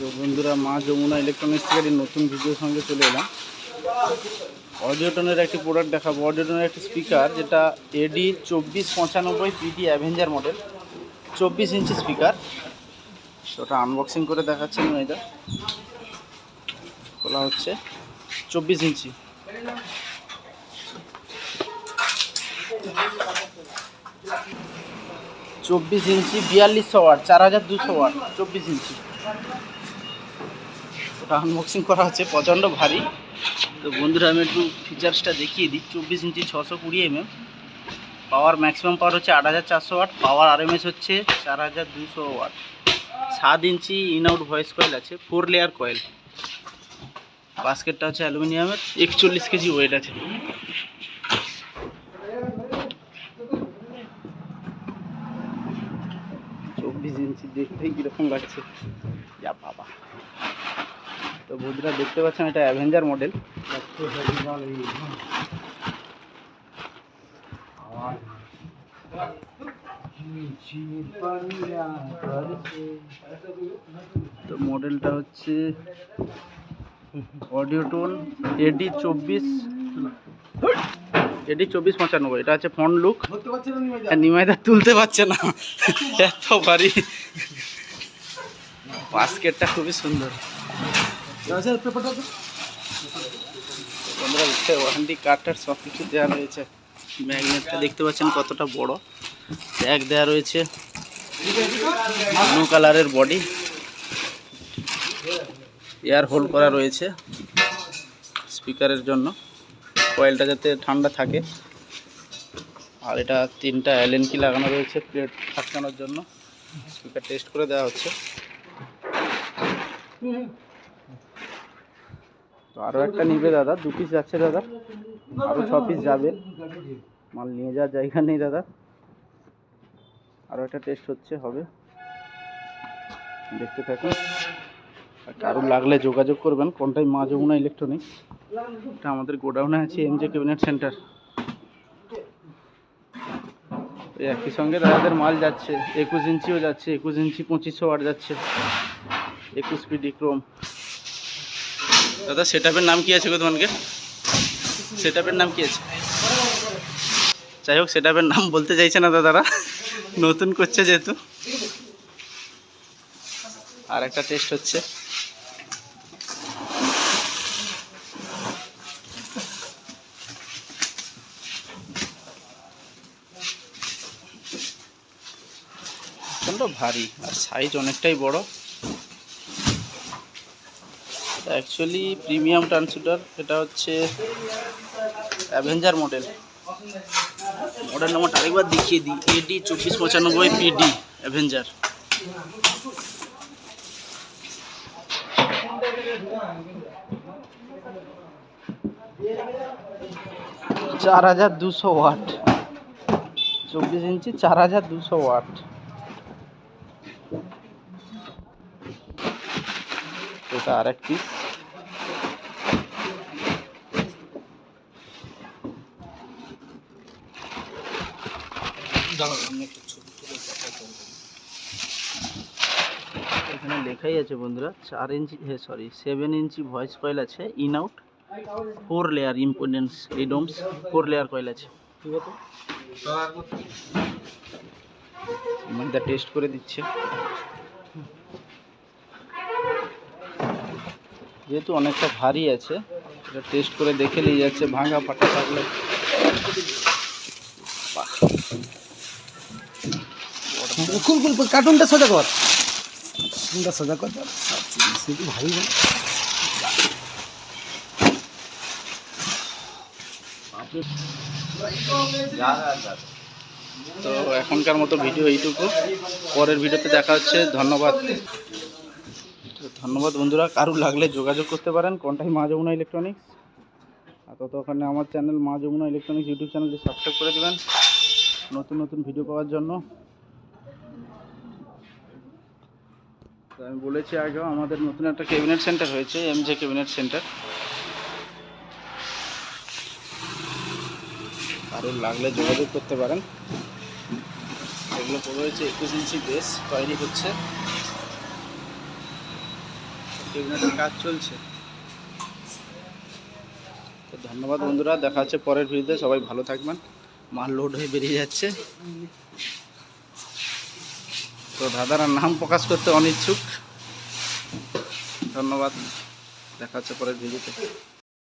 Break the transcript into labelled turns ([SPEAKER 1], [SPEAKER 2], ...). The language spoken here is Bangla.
[SPEAKER 1] তো বন্ধুরা, মা যমুনা ইলেকট্রনিক্স থেকে নতুন ভিডিওর সঙ্গে চলে এলাম। অডিওটনের একটি প্রোডাক্ট দেখাবো। অডিওটনের একটি স্পিকার যেটা এডি চব্বিশ পঁচানব্বই পিডি অ্যাভেঞ্জার মডেল চব্বিশ ইঞ্চি স্পিকার ওটা আনবক্সিং করে দেখাচ্ছেন এটা। খোলা হচ্ছে। চব্বিশ ইঞ্চি। চব্বিশ ইঞ্চি বিয়াল্লিশশো ওয়াট, চার হাজার দুশো ওয়াট, চব্বিশ ইঞ্চি। ওটা আনবক্সিং করা হচ্ছে, প্রচণ্ড ভারী। তো বন্ধুরা, আমি একটু ফিচার্সটা দেখিয়ে দিই। চব্বিশ ইঞ্চি ছশো কুড়ি এমএম পাওয়ার ম্যাক্সিমাম পাওয়ার হচ্ছে আট হাজার চারশো ওয়াট পাওয়ার আরএমএস হচ্ছে চার হাজার দুশো ওয়াট। সাত inch in out voice coil আছে ফোর লেয়ার কয়েল বাস্কেটটা হচ্ছে অ্যালুমিনিয়ামের, একচল্লিশ কেজি ওয়েট আছে। চব্বিশ ইঞ্চি দেখতেই কীরকম লাগছে। যা বাবা। তো বন্ধুরা দেখতে পাচ্ছেন এটা অ্যাভেঞ্জার মডেল তো মডেলটা হচ্ছে অডিও টোন এডি চব্বিশ। এডি চব্বিশ পঁচানব্বই, এটা হচ্ছে ফ্রন্ট লুক নিমাইদা তুলতে পারছে না। এত ভারী। বাস্কেটটা খুবই সুন্দর। বন্ধুরা দেখতে ওয়ারেন্টি কার্ডটার সব কিছু দেওয়া রয়েছে। ম্যাগনেটটা দেখতে পাচ্ছেন কতটা বড়। ট্যাগ দেওয়া রয়েছে। ব্লু কালারের বডি। এয়ার হোল্ড করা রয়েছে স্পিকারের জন্য। কয়েলটা যাতে ঠান্ডা থাকে। আর এটা তিনটা অ্যালেন কি লাগানো রয়েছে প্লেট আটকানোর জন্য। স্পিকার টেস্ট করে দেওয়া হচ্ছে। তো আরও একটা নিবে দাদা, দু পিস যাচ্ছে দাদা। আরও ছ পিস যাবে। মাল নিয়ে যাওয়ার জায়গা নেই দাদা। আরও একটা টেস্ট হচ্ছে, হবে। দেখতে থাকুন। আর লাগলে যোগাযোগ করবেন। কোনটাই মা যমুনা ইলেকট্রনিক্স এটা আমাদের গোডাউনে আছে এমজে ক্যাবিনেট সেন্টার একই সঙ্গে দাদাদের মাল যাচ্ছে। একুশ ইঞ্চিও যাচ্ছে, একুশ ইঞ্চি পঁচিশশো ওয়াট যাচ্ছে। একুশ পিডি ক্রোম দাদা সেটআপের নাম কি আছে গো তোমাকে? সেটআপের নাম কি আছে? যাই হোক সেটআপের নাম বলতে চাইছে না দাদারা। নতুন করছে যেহেতু। আর একটা টেস্ট হচ্ছে। প্রচণ্ড ভারী, আর সাইজ অনেকটাই বড়। অ্যাকচুয়ালি প্রিমিয়াম ট্রান্সমিটার এটা হচ্ছে অ্যাভেঞ্জার মডেল মডেল নাম্বারটা আরেকবার দেখিয়ে দিই। এডি চব্বিশ পঁচানব্বই পিডি অ্যাভেঞ্জার চার হাজার দুশো ওয়াট। চব্বিশ ইঞ্চি চার হাজার দুশো ওয়াট। এটা আর এক পিস এখানে লেখাই আছে বন্ধুরা চার ইঞ্চি হ্যাঁ sorry seven inch voice coil আছে in out four layer importance রিডোমস four layer coil আছে। মধ্যে টেস্ট করে দিচ্ছে। যেহেতু অনেকটা ভারী আছে এটা টেস্ট করে দেখে নিয়ে যাচ্ছে ভাঙা ফাটা থাকলে।
[SPEAKER 2] খুল খুল খুল, কার্টুনটা সোজা কর। কার্টুনটা সোজা কর। ভারী না
[SPEAKER 1] তো এখনকার মতো ভিডিও এইটুকু। পরের ভিডিওতে দেখা হচ্ছে। ধন্যবাদ। তো ধন্যবাদ বন্ধুরা। কারুর লাগলে যোগাযোগ করতে পারেন। কোনটাই মা যমুনা ইলেকট্রনিক্স আর ততক্ষণে আমার channel Maa Jamuna electronics YouTube চ্যানেলটি সাবস্ক্রাইব করে দেবেন। নতুন নতুন ভিডিও পাওয়ার জন্য। তো আমি বলেছি আগেও আমাদের নতুন একটা ক্যাবিনেট সেন্টার হয়েছে এম জে ক্যাবিনেট সেন্টার কারোর লাগলে যোগাযোগ করতে পারেন। এগুলো পড়ে হয়েছে একুশ ইঞ্চি বেস তৈরি হচ্ছে। কেবিনেটের কাজ চলছে। তো ধন্যবাদ বন্ধুরা, দেখা হচ্ছে পরের ভিডিওতে সবাই ভালো থাকবেন। মাল লোড হয়ে বেরিয়ে যাচ্ছে। তো দাদার নাম প্রকাশ করতে অনিচ্ছুক। ধন্যবাদ। দেখা হচ্ছে পরের ভিডিওতে